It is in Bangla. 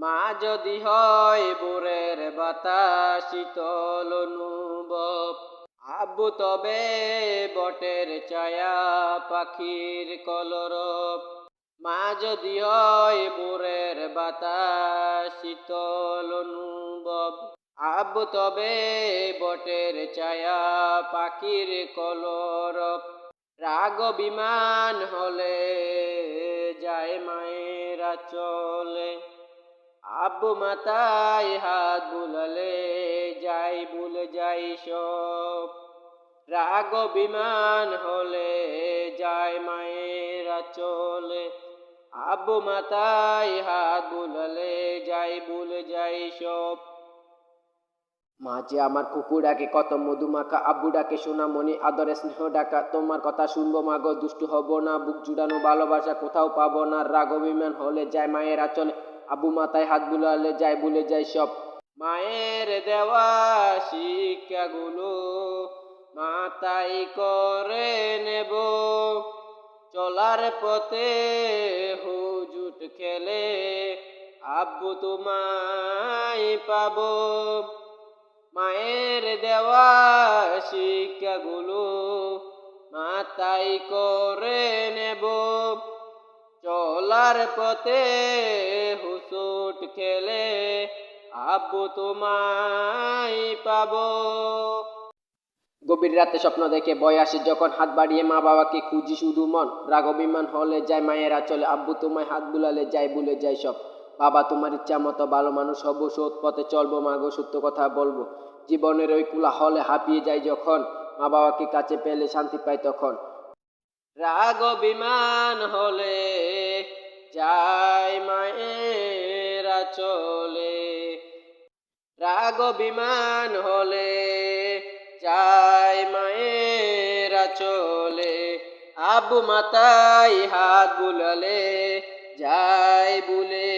মা যদি হয় বোরের বাতাস শীতল আব্বু তবে বটের ছায়া পাখির কলরব। মা যদি হয় বোরের বাতাস শীতল আব্বু তবে বটের ছায়া পাখির কলরব। রাগ বিমান হলে যায় মায়েরা চলে। আব্বু মাথায় হাত বুলালে যাই ভুলে যাই সব। রাগ বিমান হলে যায় মায়ের চলে আব্বু মাথায় হাত বুলালে যাই ভুলে যাই সব। মাঝে আমার কুকুর ডাকে, কত মধু মাখা, আব্বু ডাকে, সোনামণি আদরে স্নেহ ডাকা, তোমার কথা শুনব মাগো দুষ্টু হব না, বুক জুড়ানো ভালোবাসা কোথাও পাবো না, রাগ অভিমান হলে যায় মায়েরা চলে আব্বু মাথায় হাত বুলালে যায় ভুলে যায় সব। মায়ের দেওয়া শিক্ষাগুলো মাথায় করে নেব। চলার পথে হুজুট খেলে আব্বু তোমায় পাব। মায়ের দেওয়া শিক্ষাগুলো মাথায় করে নেব। চলার পথে হুসুট খেলে আব্বু তোমায় পাবো। গভীর রাতে স্বপ্ন দেখে ভয় আসে যখন হাত বাড়িয়ে মা বাবাকে খুঁজি শুধু মন। রাগ অভিমান হলে যায় মায়েরা চলে, আব্বু তোমায় হাত বুলালে যায় ভুলে যায় সব। বাবা তোমার ইচ্ছা মতো ভালো মানুষ হব, সৎ পথে চলবো মাগো সত্য কথা বলব। জীবনের ওই কুলা হলে হাঁপিয়ে যায় যখন মা বাবাকে কাছে পেলে শান্তি পায় তখন। রাগ বিমান হলে যায় মায়েরা চলে। রাগ বিমান হলে যায় মায়েরা চলে আবু মাতাই হাত বুলালে যায় বুলে